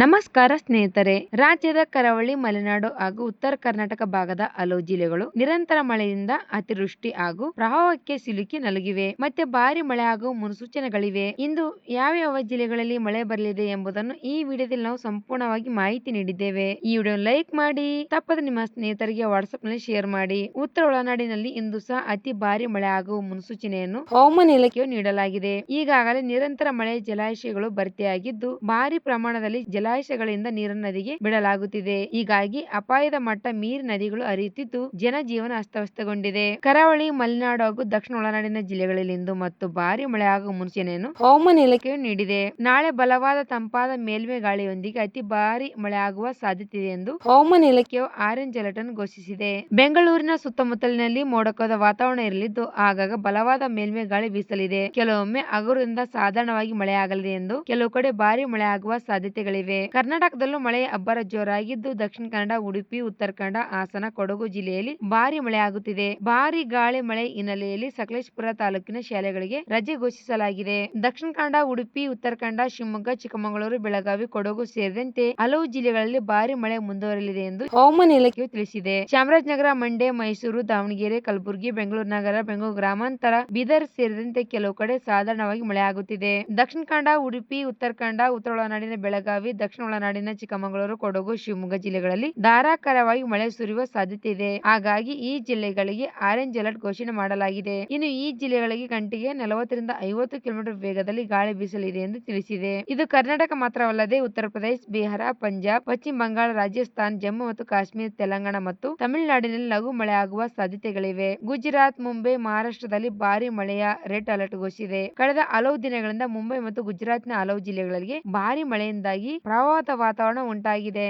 ನಮಸ್ಕಾರ ಸ್ನೇಹಿತರೆ. ರಾಜ್ಯದ ಕರಾವಳಿ, ಮಲೆನಾಡು ಹಾಗೂ ಉತ್ತರ ಕರ್ನಾಟಕ ಭಾಗದ ಹಲವು ಜಿಲ್ಲೆಗಳು ನಿರಂತರ ಮಳೆಯಿಂದ ಅತಿವೃಷ್ಟಿ ಹಾಗೂ ಪ್ರವಾಹಕ್ಕೆ ಸಿಲುಕಿ ನಲುಗಿವೆ. ಮತ್ತೆ ಭಾರಿ ಮಳೆ ಹಾಗೂ ಮುನ್ಸೂಚನೆಗಳಿವೆ. ಇಂದು ಯಾವ ಯಾವ ಜಿಲ್ಲೆಗಳಲ್ಲಿ ಮಳೆ ಬರಲಿದೆ ಎಂಬುದನ್ನು ಈ ವಿಡಿಯೋದಲ್ಲಿ ನಾವು ಸಂಪೂರ್ಣವಾಗಿ ಮಾಹಿತಿ ನೀಡಿದ್ದೇವೆ. ಈ ವಿಡಿಯೋ ಲೈಕ್ ಮಾಡಿ, ತಪ್ಪದ ನಿಮ್ಮ ಸ್ನೇಹಿತರಿಗೆ ವಾಟ್ಸ್ಆಪ್ನಲ್ಲಿ ಶೇರ್ ಮಾಡಿ. ಉತ್ತರ ಒಳನಾಡಿನಲ್ಲಿ ಇಂದು ಸಹ ಅತಿ ಭಾರಿ ಮಳೆ ಹಾಗೂ ಮುನ್ಸೂಚನೆಯನ್ನು ಹವಾಮಾನ ಇಲಾಖೆಯು ನೀಡಲಾಗಿದೆ. ಈಗಾಗಲೇ ನಿರಂತರ ಮಳೆ ಜಲಾಶಯಗಳು ಭರ್ತಿಯಾಗಿದ್ದು, ಭಾರಿ ಪ್ರಮಾಣದಲ್ಲಿ ಜಲಾಶಯಗಳಿಂದ ನೀರನ್ನು ನದಿಗೆ ಬಿಡಲಾಗುತ್ತಿದೆ. ಹೀಗಾಗಿ ಅಪಾಯದ ಮಟ್ಟ ಮೀರಿ ನದಿಗಳು ಹರಿಯುತ್ತಿದ್ದು ಜನಜೀವನ ಅಸ್ತವ್ಯಸ್ತಗೊಂಡಿದೆ. ಕರಾವಳಿ, ಮಲೆನಾಡು ಹಾಗೂ ದಕ್ಷಿಣ ಒಳನಾಡಿನ ಜಿಲ್ಲೆಗಳಲ್ಲಿ ಇಂದು ಮತ್ತು ಭಾರಿ ಮಳೆ ಹಾಗೂ ಮುನ್ಸೂಚನೆಯನ್ನು ಹವಾಮಾನ ಇಲಾಖೆಯು ನೀಡಿದೆ. ನಾಳೆ ಬಲವಾದ ತಂಪಾದ ಮೇಲ್ಮೆ ಗಾಳಿಯೊಂದಿಗೆ ಅತಿ ಭಾರಿ ಮಳೆ ಆಗುವ ಸಾಧ್ಯತೆ ಇದೆ ಎಂದು ಹವಾಮಾನ ಇಲಾಖೆಯು ಆರೆಂಜ್ ಅಲರ್ಟ್ ಅನ್ನು ಘೋಷಿಸಿದೆ. ಬೆಂಗಳೂರಿನ ಸುತ್ತಮುತ್ತಲಿನಲ್ಲಿ ಮೋಡಕದ ವಾತಾವರಣ ಇರಲಿದ್ದು ಆಗಾಗ ಬಲವಾದ ಮೇಲ್ಮೆ ಗಾಳಿ ಬೀಸಲಿದೆ. ಕೆಲವೊಮ್ಮೆ ಹಗುರದಿಂದ ಸಾಧಾರಣವಾಗಿ ಮಳೆಯಾಗಲಿದೆ ಎಂದು ಕೆಲವು ಕಡೆ ಭಾರಿ ಮಳೆ ಆಗುವ ಸಾಧ್ಯತೆಗಳಿವೆ. ಕರ್ನಾಟಕದಲ್ಲೂ ಮಳೆ ಅಬ್ಬರ ಜೋರಾಗಿದ್ದು ದಕ್ಷಿಣ ಕನ್ನಡ ಉಡುಪಿ ಉತ್ತರ ಕನ್ನಡ ಹಾಸನ ಕೊಡಗು ಜಿಲ್ಲೆಯಲ್ಲಿ ಭಾರಿ ಮಳೆಯಾಗುತ್ತಿದೆ. ಭಾರಿ ಗಾಳಿ ಮಳೆ ಹಿನ್ನೆಲೆಯಲ್ಲಿ ಸಕಲೇಶಪುರ ತಾಲೂಕಿನ ಶಾಲೆಗಳಿಗೆ ರಜೆ ಘೋಷಿಸಲಾಗಿದೆ. ದಕ್ಷಿಣ ಕನ್ನಡ ಉಡುಪಿ ಉತ್ತರ ಕನ್ನಡ ಶಿವಮೊಗ್ಗ ಚಿಕ್ಕಮಗಳೂರು ಬೆಳಗಾವಿ ಕೊಡಗು ಸೇರಿದಂತೆ ಹಲವು ಜಿಲ್ಲೆಗಳಲ್ಲಿ ಭಾರಿ ಮಳೆ ಮುಂದುವರಲಿದೆ ಎಂದು ಹವಾಮಾನ ಇಲಾಖೆಯು ತಿಳಿಸಿದೆ. ಚಾಮರಾಜನಗರ ಮಂಡ್ಯ ಮೈಸೂರು ದಾವಣಗೆರೆ ಕಲಬುರಗಿ ಬೆಂಗಳೂರು ನಗರ ಬೆಂಗಳೂರು ಗ್ರಾಮಾಂತರ ಬೀದರ್ ಸೇರಿದಂತೆ ಕೆಲವು ಕಡೆ ಸಾಧಾರಣವಾಗಿ ಮಳೆಯಾಗುತ್ತಿದೆ. ದಕ್ಷಿಣ ಕನ್ನಡ ಉಡುಪಿ ಉತ್ತರ ಕನ್ನಡ ಉತ್ತರ ಒಳನಾಡಿನ ಬೆಳಗಾವಿ ದಕ್ಷಿಣ ಒಳನಾಡಿನ ಚಿಕ್ಕಮಗಳೂರು, ಕೊಡಗು, ಶಿವಮೊಗ್ಗ ಜಿಲ್ಲೆಗಳಲ್ಲಿ ಧಾರಾಕಾರವಾಗಿ ಮಳೆ ಸುರಿಯುವ ಸಾಧ್ಯತೆ ಇದೆ. ಹಾಗಾಗಿ ಈ ಜಿಲ್ಲೆಗಳಿಗೆ ಆರೆಂಜ್ ಅಲರ್ಟ್ ಘೋಷಣೆ ಮಾಡಲಾಗಿದೆ. ಇನ್ನು ಈ ಜಿಲ್ಲೆಗಳಿಗೆ ಗಂಟೆಗೆ ನಲವತ್ತರಿಂದ ಐವತ್ತು ಕಿಲೋಮೀಟರ್ ವೇಗದಲ್ಲಿ ಗಾಳಿ ಬೀಸಲಿದೆ ಎಂದು ತಿಳಿಸಿದೆ. ಇದು ಕರ್ನಾಟಕ ಮಾತ್ರವಲ್ಲದೆ ಉತ್ತರ ಪ್ರದೇಶ, ಬಿಹಾರ, ಪಂಜಾಬ್, ಪಶ್ಚಿಮ ಬಂಗಾಳ ರಾಜಸ್ಥಾನ್, ಜಮ್ಮು ಮತ್ತು ಕಾಶ್ಮೀರ, ತೆಲಂಗಾಣ ಮತ್ತು ತಮಿಳುನಾಡಿನಲ್ಲಿ ಲಘು ಮಳೆ ಆಗುವ ಸಾಧ್ಯತೆಗಳಿವೆ. ಗುಜರಾತ್, ಮುಂಬೈ, ಮಹಾರಾಷ್ಟ್ರದಲ್ಲಿ ಭಾರಿ ಮಳೆಯ ರೆಡ್ ಅಲರ್ಟ್ ಘೋಷಿಸಿದೆ. ಕಳೆದ ಹಲವು ದಿನಗಳಿಂದ ಮುಂಬೈ ಮತ್ತು ಗುಜರಾತ್ನ ಹಲವು ಜಿಲ್ಲೆಗಳಿಗೆ ಭಾರಿ ಮಳೆಯಿಂದಾಗಿ ಪ್ರವಾಹದ ವಾತಾವರಣ ಉಂಟಾಗಿದೆ.